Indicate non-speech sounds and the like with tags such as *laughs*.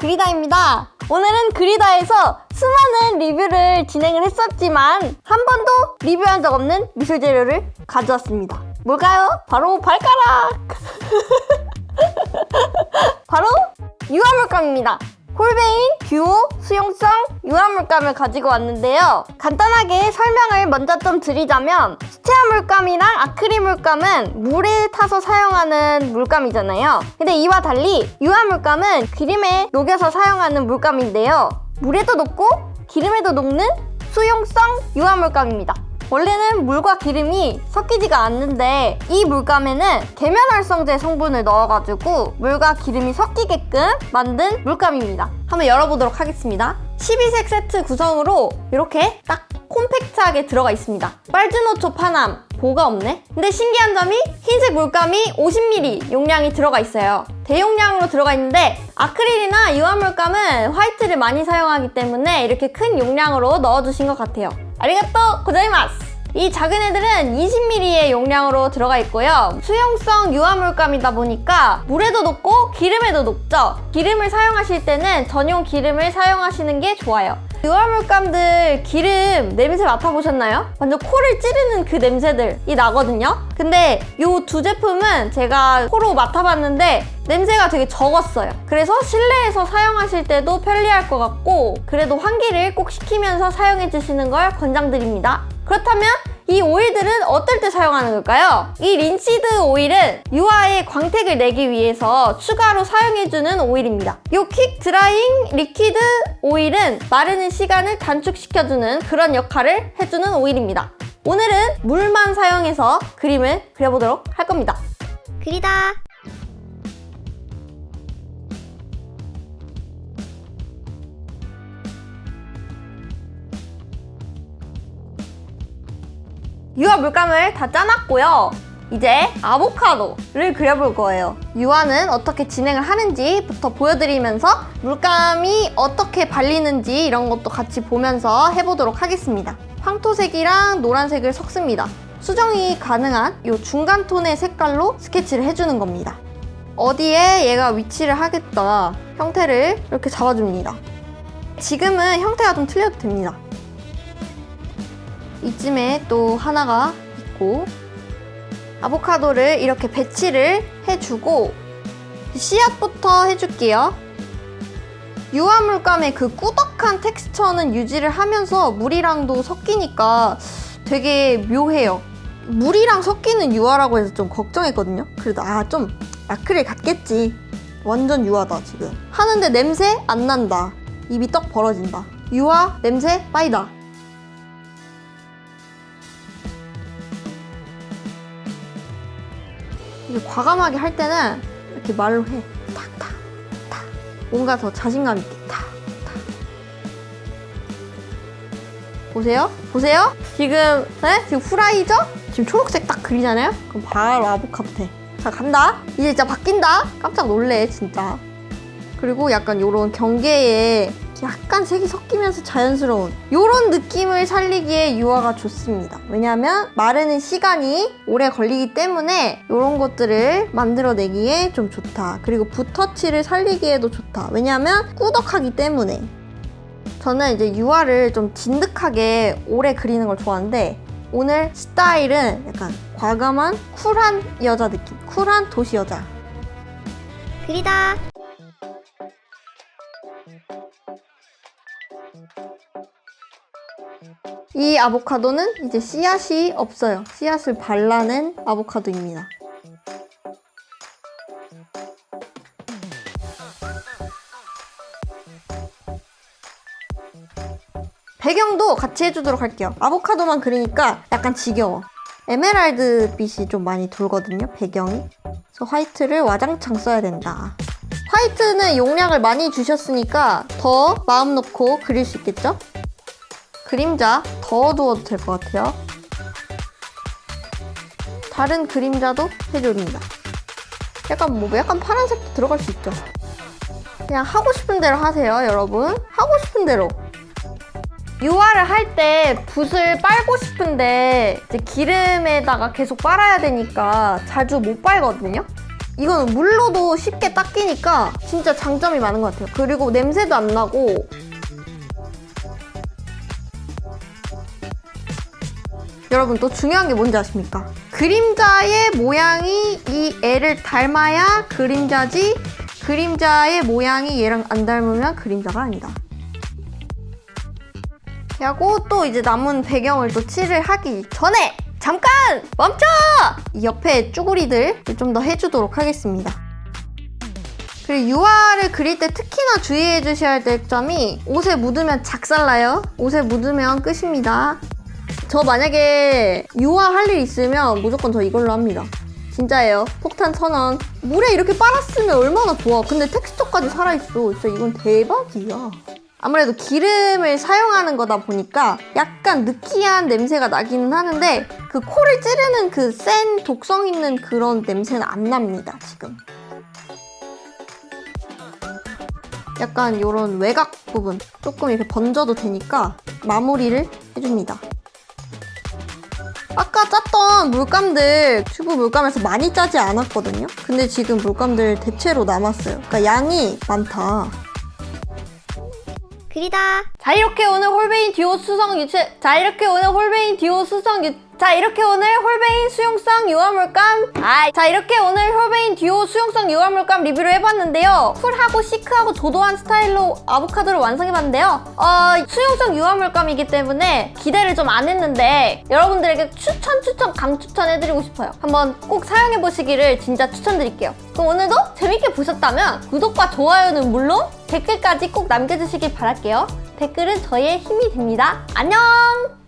그리다입니다. 오늘은 그리다에서 수많은 리뷰를 진행을 했었지만 한 번도 리뷰한 적 없는 미술 재료를 가져왔습니다. 뭘까요? 바로 발가락! *laughs* 바로 유화물감입니다. 콜베인 듀오 수용성 유화물감을 가지고 왔는데요. 간단하게 설명을 먼저 좀 드리자면 수채화 물감이랑 아크릴 물감은 물에 타서 사용하는 물감이잖아요. 근데 이와 달리 유화 물감은 기름에 녹여서 사용하는 물감인데요. 물에도 녹고 기름에도 녹는 수용성 유화 물감입니다. 원래는 물과 기름이 섞이지가 않는데 이 물감에는 계면활성제 성분을 넣어가지고 물과 기름이 섞이게끔 만든 물감입니다. 한번 열어보도록 하겠습니다. 12색 세트 구성으로 이렇게 딱 콤팩트하게 들어가 있습니다. 빨주노초 파남 보가 없네. 근데 신기한 점이 흰색 물감이 50ml 용량이 들어가 있어요. 대용량으로 들어가 있는데 아크릴이나 유화물감은 화이트를 많이 사용하기 때문에 이렇게 큰 용량으로 넣어주신 것 같아요. 아리가또 고자이마스! 이 작은 애들은 20ml의 용량으로 들어가 있고요. 수용성 유화물감이다 보니까 물에도 녹고 기름에도 녹죠. 기름을 사용하실 때는 전용 기름을 사용하시는 게 좋아요. 유화물감들 기름 냄새 맡아보셨나요? 완전 코를 찌르는 그 냄새들이 나거든요. 근데 이 두 제품은 제가 코로 맡아봤는데 냄새가 되게 적었어요. 그래서 실내에서 사용하실 때도 편리할 것 같고 그래도 환기를 꼭 시키면서 사용해 주시는 걸 권장드립니다. 그렇다면 이 오일들은 어떨 때 사용하는 걸까요? 이 린시드 오일은 유화에 광택을 내기 위해서 추가로 사용해주는 오일입니다. 이퀵 드라잉 리퀴드 오일은 마르는 시간을 단축시켜주는 그런 역할을 해주는 오일입니다. 오늘은 물만 사용해서 그림을 그려보도록 할 겁니다. 그리다. 유화 물감을 다 짜놨고요. 이제 아보카도를 그려볼 거예요. 유화는 어떻게 진행을 하는지부터 보여드리면서 물감이 어떻게 발리는지 이런 것도 같이 보면서 해보도록 하겠습니다. 황토색이랑 노란색을 섞습니다. 수정이 가능한 이 중간 톤의 색깔로 스케치를 해주는 겁니다. 어디에 얘가 위치를 하겠다 형태를 이렇게 잡아줍니다. 지금은 형태가 좀 틀려도 됩니다. 이쯤에 또 하나가 있고 아보카도를 이렇게 배치를 해주고 씨앗부터 해줄게요. 유화물감의 그 꾸덕한 텍스처는 유지를 하면서 물이랑도 섞이니까 되게 묘해요. 물이랑 섞이는 유화라고 해서 좀 걱정했거든요. 그래도 아 좀 아크릴 같겠지. 완전 유화다 지금. 하는데 냄새 안 난다. 입이 떡 벌어진다. 유화 냄새 빠이다. 이게 과감하게 할 때는 이렇게 말로 해. 탁, 탁, 탁. 뭔가 더 자신감 있게. 탁, 탁. 보세요? 보세요? 지금, 네? 지금 후라이죠? 지금 초록색 딱 그리잖아요? 그럼 바로 아보카도 돼. 자, 간다. 이제 진짜 바뀐다. 깜짝 놀래, 진짜. 그리고 약간 요런 경계에 약간 색이 섞이면서 자연스러운 요런 느낌을 살리기에 유화가 좋습니다. 왜냐하면 마르는 시간이 오래 걸리기 때문에 요런 것들을 만들어내기에 좀 좋다. 그리고 붓터치를 살리기에도 좋다. 왜냐하면 꾸덕하기 때문에. 저는 이제 유화를 좀 진득하게 오래 그리는 걸 좋아하는데 오늘 스타일은 약간 과감한 쿨한 여자 느낌. 쿨한 도시 여자. 그리다. 이 아보카도는 이제 씨앗이 없어요. 씨앗을 발라낸 아보카도입니다. 배경도 같이 해주도록 할게요. 아보카도만 그리니까 약간 지겨워. 에메랄드 빛이 좀 많이 돌거든요, 배경이. 그래서 화이트를 와장창 써야 된다. 화이트는 용량을 많이 주셨으니까 더 마음 놓고 그릴 수 있겠죠? 그림자 더 두어도 될 것 같아요. 다른 그림자도 해줍니다. 약간 뭐 약간 파란색도 들어갈 수 있죠. 그냥 하고 싶은 대로 하세요, 여러분. 하고 싶은 대로. 유화를 할 때 붓을 빨고 싶은데 이제 기름에다가 계속 빨아야 되니까 자주 못 빨거든요. 이거는 물로도 쉽게 닦이니까 진짜 장점이 많은 것 같아요. 그리고 냄새도 안 나고 여러분 또 중요한 게 뭔지 아십니까? 그림자의 모양이 이 애를 닮아야 그림자지 그림자의 모양이 얘랑 안 닮으면 그림자가 아니다. 하고 또 이제 남은 배경을 또 칠을 하기 전에 잠깐 멈춰! 이 옆에 쭈구리들 좀 더 해주도록 하겠습니다. 그리고 유화를 그릴 때 특히나 주의해 주셔야 될 점이 옷에 묻으면 작살나요. 옷에 묻으면 끝입니다. 저 만약에 유화 할 일 있으면 무조건 저 이걸로 합니다. 진짜예요. 폭탄 천 원. 물에 이렇게 빨았으면 얼마나 좋아. 근데 텍스처까지 살아있어. 진짜 이건 대박이야. 아무래도 기름을 사용하는 거다 보니까 약간 느끼한 냄새가 나기는 하는데 그 코를 찌르는 그 센 독성 있는 그런 냄새는 안 납니다, 지금. 약간 이런 외곽 부분 조금 이렇게 번져도 되니까 마무리를 해줍니다. 아까 짰던 물감들 튜브 물감에서 많이 짜지 않았거든요. 근데 지금 물감들 대체로 남았어요. 그러니까 양이 많다. 그리다. 자 이렇게 오늘 홀베인 듀오 수성 유체 자 이렇게 오늘 홀베인 듀오 수성 유... 자 이렇게 오늘 홀베인 수용성 유화물감. 아자 이렇게 오늘 홀베인 듀오 수용성 유화물감 리뷰를 해봤는데요. 쿨하고 시크하고 도도한 스타일로 아보카도를 완성해봤는데요. 어 수용성 유화물감이기 때문에 기대를 좀 안 했는데 여러분들에게 추천 추천 강추천 해드리고 싶어요. 한번 꼭 사용해보시기를 진짜 추천드릴게요. 그럼 오늘도 재밌게 보셨다면 구독과 좋아요는 물론 댓글까지 꼭 남겨주시길 바랄게요. 댓글은 저희의 힘이 됩니다. 안녕